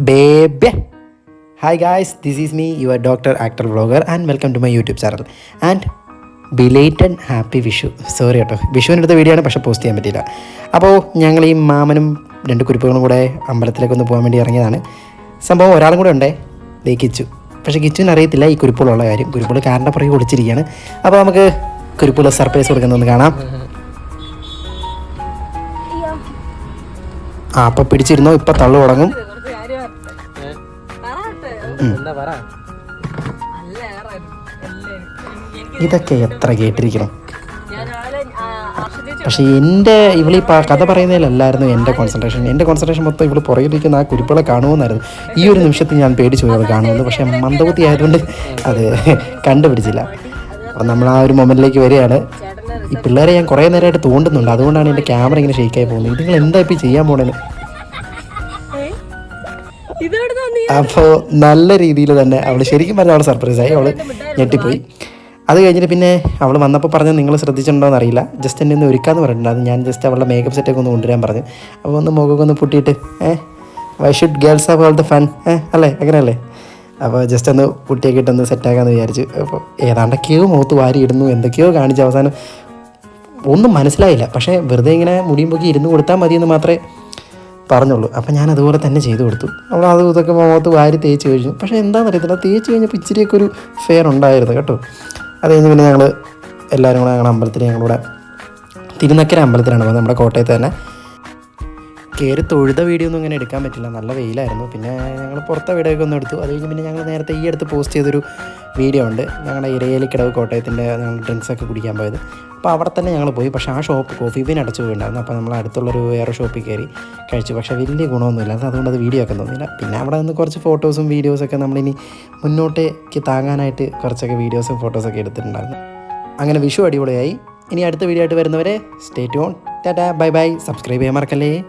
ബേബെ. Hi guys this is me your doctor actor vlogger and welcome to my YouTube channel and belated happy Vishu sorry കേട്ടോ വിഷുവിന്റെ അടുത്ത video ആണ് പക്ഷേ post ചെയ്യാൻ പറ്റിയില്ല. അപ്പോൾ ഞങ്ങൾ ഈ മാമനും രണ്ട് കുരുപ്പുകളും കൂടെ അമ്പലത്തിലേക്കൊന്ന് പോകാൻ വേണ്ടി ഇറങ്ങിയതാണ്. സംഭവം ഒരാളും കൂടെ ഉണ്ടേ ദേ കിച്ചു. പക്ഷേ കിച്ചുവിന് അറിയത്തില്ല ഈ കുരുപ്പുകളുള്ള കാര്യം. കുരുപ്പുകൾ കാറിന്റെ പുറകെ ഒളിച്ചിരിക്കുകയാണ്. അപ്പോൾ നമുക്ക് കുരുപ്പുകൾ സർപ്രൈസ് കൊടുക്കുന്നതെന്ന് കാണാം. ആ അപ്പോൾ പിടിച്ചിരുന്നോ ഇപ്പോൾ തള്ളു തുടങ്ങും. എന്താ പറ? ഇതൊക്കെ എത്ര കേട്ടിരിക്കണം. പക്ഷെ എന്റെ ഇവളീ കഥ പറയുന്നതിലല്ലായിരുന്നു എന്റെ കോൺസെൻട്രേഷൻ എന്റെ കോൺസെൻട്രേഷൻ മൊത്തം ഇവൾ പുറകിലിരിക്കുന്ന ആ കുരുപ്പളെ കാണുമെന്നായിരുന്നു. ഈ ഒരു നിമിഷത്തിൽ ഞാൻ പേടിച്ചു പോയി അത് കാണുമെന്ന്. പക്ഷേ മന്ദബുദ്ധി ആയതുകൊണ്ട് അത് കണ്ടുപിടിച്ചില്ല. അപ്പം നമ്മൾ ആ ഒരു മൊമെന്റിലേക്ക് വരികയാണ്. ഈ പിള്ളേരെ ഞാൻ കുറേ നേരമായിട്ട് തോണ്ടുന്നുണ്ട്. അതുകൊണ്ടാണ് എന്റെ ക്യാമറ ഇങ്ങനെ ഷെയ്ക്കായി പോകുന്നത്. നിങ്ങൾ എന്താ ഇപ്പോൾ ചെയ്യാൻ പോണേന്ന്? അപ്പോൾ നല്ല രീതിയിൽ തന്നെ അവൾ ശരിക്കും പറഞ്ഞാൽ അവൾ സർപ്രൈസായി അവൾ ഞെട്ടിപ്പോയി. അത് കഴിഞ്ഞിട്ട് പിന്നെ അവൾ വന്നപ്പോൾ പറഞ്ഞ് നിങ്ങൾ ശ്രദ്ധിച്ചിട്ടുണ്ടോ എന്നറിയില്ല ജസ്റ്റ് എന്നെ ഒന്ന് ഒരുക്കാന്ന് പറഞ്ഞിട്ടുണ്ടായിരുന്നു ഞാൻ ജസ്റ്റ് അവളുടെ മേക്കപ്പ് സെറ്റൊക്കെ ഒന്ന് കൊണ്ടുവരാൻ പറഞ്ഞു. അപ്പോൾ ഒന്ന് മുഖമൊക്കെ ഒന്ന് പൊട്ടിയിട്ട് eh why should girls have all the fun eh അല്ലേ? അങ്ങനെയല്ലേ? അപ്പോൾ ജസ്റ്റ് ഒന്ന് കുട്ടിയൊക്കെ ഇട്ടൊന്ന് സെറ്റാക്കാമെന്ന് വിചാരിച്ചു. അപ്പോൾ ഏതാണ്ടൊക്കെയോ മുഖത്ത് വാരി ഇടുന്നു എന്തൊക്കെയോ കാണിച്ച് അവസാനം. ഒന്നും മനസ്സിലായില്ല. പക്ഷേ വെറുതെ ഇങ്ങനെ മുടിയും പൊക്കി ഇരുന്ന് കൊടുത്താൽ മതിയെന്ന് മാത്രമേ പറഞ്ഞുള്ളൂ. അപ്പം ഞാൻ അതുപോലെ തന്നെ ചെയ്തു കൊടുത്തു. അവൾ അത് ഇതൊക്കെ മുഖത്ത് വാരി തേച്ച് കഴിഞ്ഞു പക്ഷേ എന്താണെന്ന് അറിയത്തില്ല തേച്ച് കഴിഞ്ഞപ്പോൾ ഇച്ചിരിയൊക്കെ ഒരു ഫെയർ ഉണ്ടായിരുന്നു കേട്ടോ. അത് കഴിഞ്ഞ് പിന്നെ ഞങ്ങൾ എല്ലാവരും കൂടെ ഞങ്ങളുടെ അമ്പലത്തിൽ ഞങ്ങളുടെ തിരുനക്കര അമ്പലത്തിലാണ് പോകുന്നത് നമ്മുടെ കോട്ടയത്ത് തന്നെ. കയറി തൊഴുത വീഡിയോ ഒന്നും ഇങ്ങനെ എടുക്കാൻ പറ്റില്ല. നല്ല വെയിലായിരുന്നു. പിന്നെ ഞങ്ങൾ പുറത്തെ വീഡിയോ ഒക്കെ ഒന്ന് എടുത്തു. അത് കഴിഞ്ഞ് പിന്നെ ഞങ്ങൾ നേരത്തെ ഈ അടുത്ത് പോസ്റ്റ് ചെയ്തൊരു വീഡിയോ ഉണ്ട് ഞങ്ങളുടെ ഇരയേലിക്കടവ് കോട്ടയത്തിന്റെ ഞങ്ങൾ ഡ്രിങ്ക്സൊക്കെ കുടിക്കാൻ പോയത്. അപ്പോൾ അവിടെ തന്നെ ഞങ്ങൾ പോയി. പക്ഷേ ആ ഷോപ്പ് കോഫി ബീൻ അടച്ചു പോയിട്ടുണ്ടായിരുന്നു അപ്പോൾ നമ്മൾ അടുത്തുള്ളൊരു വേറെ ഷോപ്പിൽ കയറി കഴിച്ചു. പക്ഷേ വലിയ ഗുണമൊന്നുമില്ല. അതുകൊണ്ട് അത് വീഡിയോ ഒക്കെ തോന്നിയില്ല. പിന്നെ അവിടെ നിന്ന് കുറച്ച് ഫോട്ടോസും വീഡിയോസൊക്കെ നമ്മളിനി മുന്നോട്ടേക്ക് താങ്ങാനായിട്ട് കുറച്ചൊക്കെ വീഡിയോസും ഫോട്ടോസൊക്കെ എടുത്തിട്ടുണ്ടായിരുന്നു. അങ്ങനെ വിഷു അടിപൊളിയായി. ഇനി അടുത്ത വീഡിയോ ആയിട്ട് വരുന്നവരെ stay tune Tata. Bye bye. Subscribe ചെയ്യാൻ മറക്കല്ലേ?